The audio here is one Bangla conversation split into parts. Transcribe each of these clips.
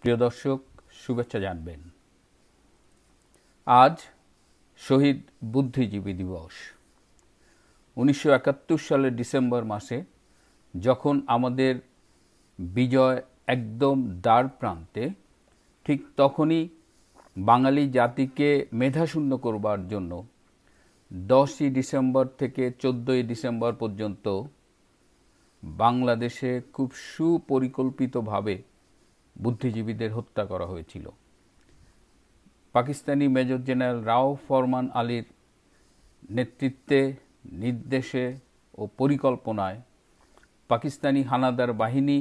প্রিয় দর্শক, শুভেচ্ছা জানবেন। আজ শহীদ বুদ্ধিজীবী দিবস। উনিশশো একাত্তর সালের ডিসেম্বর মাসে যখন আমাদের বিজয় একদম দ্বার প্রান্তে, ঠিক তখনই বাঙালি জাতিকে মেধাশূন্য করবার জন্য দশই ডিসেম্বর থেকে চোদ্দোই ডিসেম্বর পর্যন্ত বাংলাদেশে খুব সুপরিকল্পিতভাবে বুদ্ধিজীবীদের হত্যা করা হয়েছিল। পাকিস্তানি মেজর জেনারেল রাও ফরমান আলীর নেতৃত্বে, নির্দেশে ও পরিকল্পনায় পাকিস্তানি হানাদার বাহিনী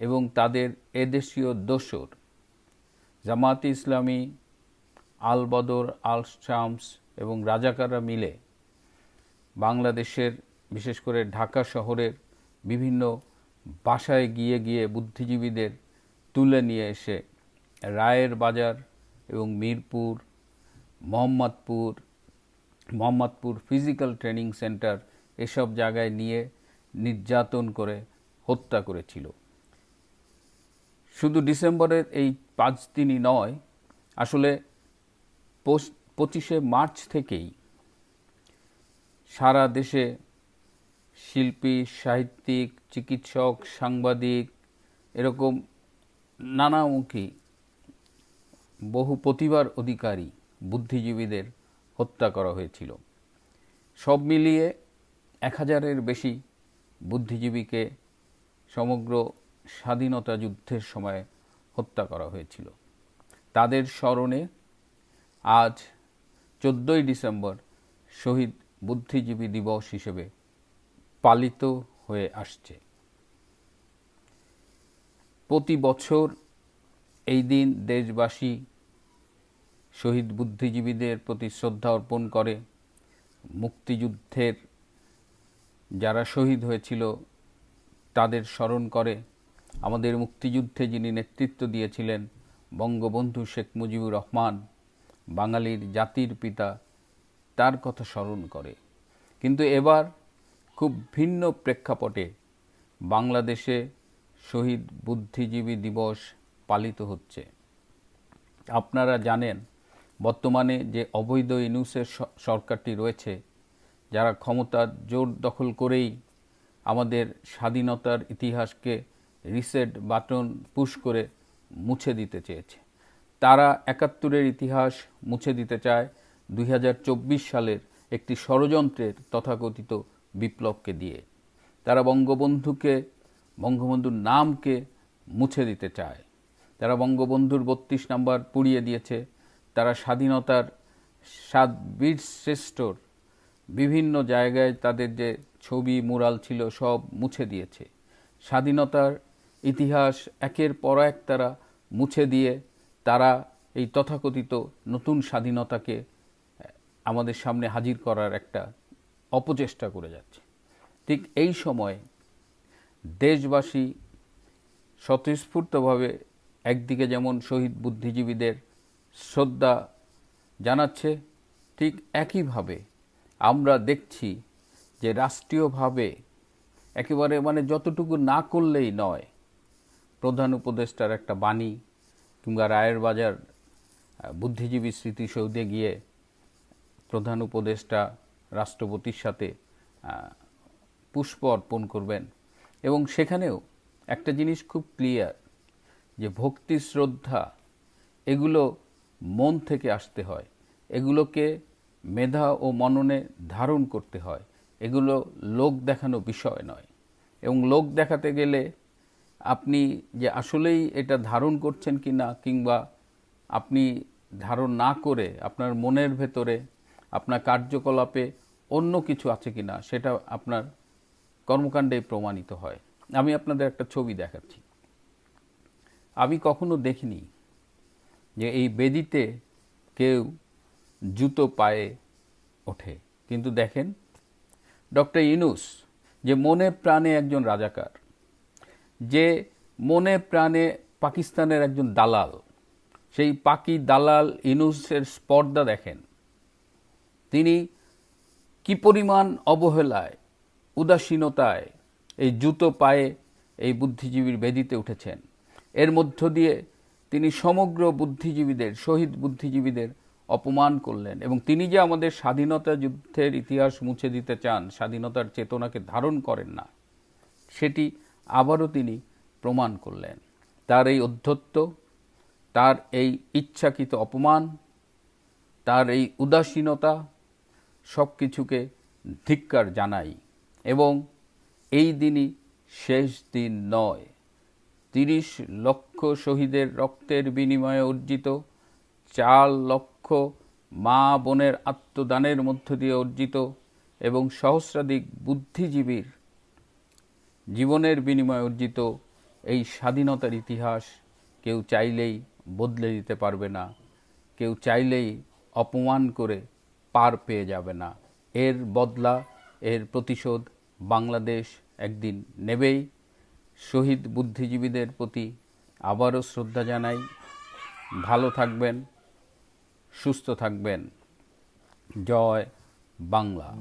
এবং তাদের এদেশীয় দোসর জামাতে ইসলামী আল বদর আল শামস এবং রাজাকাররা মিলে বাংলাদেশের, বিশেষ করে ঢাকা শহরের বিভিন্ন বাসায় গিয়ে গিয়ে বুদ্ধিজীবীদের তুলে নিয়ে এসে রায়ের বাজার এবং Mirpur, Mohammadpur Mohammadpur physical training centre এসব জায়গায় নিয়ে নির্যাতন করে হত্যা করেছিল। শুধু ডিসেম্বরের এই পাঁচ দিনই নয়, আসলে পঁচিশে মার্চ থেকেই সারা দেশে শিল্পী, সাহিত্যিক, চিকিৎসক, সাংবাদিক এরকম নানামুখী বহু প্রতিভার অধিকারী বুদ্ধিজীবীদের হত্যা করা হয়েছিল। সব মিলিয়ে এক হাজারের বেশি বুদ্ধিজীবীকে সমগ্র স্বাধীনতা যুদ্ধের সময় হত্যা করা হয়েছিল। তাদের স্মরণে আজ চোদ্দোই ডিসেম্বর শহীদ বুদ্ধিজীবী দিবস হিসেবে পালিত হয়ে আসছে। প্রতি বছর এই দিন দেশবাসী শহীদ বুদ্ধিজীবীদের প্রতি শ্রদ্ধা অর্পণ করে। মুক্তিযুদ্ধের যারা শহীদ হয়েছিল, তাদের স্মরণ করে। আমাদের মুক্তিযুদ্ধে যিনি নেতৃত্ব দিয়েছিলেন, বঙ্গবন্ধু শেখ মুজিবুর রহমান, বাঙালির জাতির পিতা, তার কথা স্মরণ করে। কিন্তু এবার খুব ভিন্ন প্রেক্ষাপটে বাংলাদেশে শহীদ বুদ্ধিজীবী দিবস পালিত হচ্ছে। আপনারা জানেন, বর্তমানে যে অবৈধ ইনুসের সরকারটি রয়েছে, যারা ক্ষমতার জোর দখল করেই আমাদের স্বাধীনতার ইতিহাসকে রিসেট বাটন পুশ করে মুছে দিতে চেয়েছে। তারা একাত্তরের ইতিহাস মুছে দিতে চায় দুই হাজার চব্বিশ সালের একটি ষড়যন্ত্রের তথাকথিত বিপ্লবকে দিয়ে। তারা বঙ্গবন্ধুকে বঙ্গবন্ধুর নামকে মুছে দিতে চায়। তারা বঙ্গবন্ধুর বত্রিশ নাম্বার পুড়িয়ে দিয়েছে। তারা স্বাধীনতার সাত বীর শ্রেষ্ঠর বিভিন্ন জায়গায় তাদের যে ছবি, মুরাল ছিল, সব মুছে দিয়েছে। স্বাধীনতার ইতিহাস একের পর এক তারা মুছে দিয়ে তারা এই তথাকথিত নতুন স্বাধীনতাকে আমাদের সামনে হাজির করার একটা অপচেষ্টা করে যাচ্ছে। ঠিক এই সময় দেশবাসী স্বতঃস্ফূর্তভাবে একদিকে যেমন শহীদ বুদ্ধিজীবীদের শ্রদ্ধা জানাচ্ছে, ঠিক একইভাবে আমরা দেখছি যে রাষ্ট্রীয়ভাবে একেবারে মানে যতটুকু না করলেই নয়, প্রধান উপদেষ্টার একটা বাণী কিংবা রায়ের বাজার বুদ্ধিজীবী স্মৃতিসৌধে গিয়ে প্রধান উপদেষ্টা রাষ্ট্রপতির সাথে পুষ্প অর্পণ করবেন। এবং সেখানেও একটা জিনিস খুব ক্লিয়ার, যে ভক্তি, শ্রদ্ধা, এগুলো মন থেকে আসতে হয়। এগুলোকে মেধা ও মননে ধারণ করতে হয়। এগুলো লোক দেখানো বিষয় নয়। এবং লোক দেখাতে গেলে আপনি যে আসলেই এটা ধারণ করছেন কি না, কিংবা আপনি ধারণ না করে আপনার মনের ভেতরে, আপনার কার্যকলাপে অন্য কিছু আছে কি না, সেটা আপনার কর্মকাণ্ডে প্রমাণিত হয়। আমি আপনাদের একটা ছবি দেখাচ্ছি। আমি কখনো দেখিনি যে এই বেদিতে কেউ জুতো পায়ে ওঠে। কিন্তু দেখেন, ডক্টর ইনুস যে মনে প্রাণে একজন রাজাকার, যে মনে প্রাণে পাকিস্তানের একজন দালাল, সেই পাকি দালাল ইনুসের স্পর্ধা দেখেন। তিনি কি পরিমাণ অবহেলায়, উদাসীনতায় এই জুতো পায়ে এই বুদ্ধিজীবীর বেদিতে উঠেছেন। এর মধ্য দিয়ে তিনি সমগ্র বুদ্ধিজীবীদের, শহীদ বুদ্ধিজীবীদের অপমান করলেন এবং তিনি যে আমাদের স্বাধীনতা যুদ্ধের ইতিহাস মুছে দিতে চান, স্বাধীনতার চেতনাকে ধারণ করেন না, সেটি আবারও তিনি প্রমাণ করলেন। তার এই অধ্যত্ব তার এই ইচ্ছাকৃত অপমান, তার এই উদাসীনতা সব কিছুকে ধিক্কার জানাই এবং এই দিনই শেষ দিন নয়। তিরিশ লক্ষ শহীদের রক্তের বিনিময়ে অর্জিত, চার লক্ষ মা বোনের আত্মদানের মধ্য দিয়ে অর্জিত এবং সহস্রাধিক বুদ্ধিজীবীর জীবনের বিনিময়ে অর্জিত এই স্বাধীনতার ইতিহাস কেউ চাইলেই বদলে দিতে পারবে না, কেউ চাইলেই অপমান করে পার পেয়ে যাবে না। এর বদলা, এর প্রতিশোধ বাংলাদেশ একদিন নেবেই। শহীদ বুদ্ধিজীবীদের প্রতি আবারও শ্রদ্ধা জানাই। ভালো থাকবেন, সুস্থ থাকবেন। জয় বাংলা।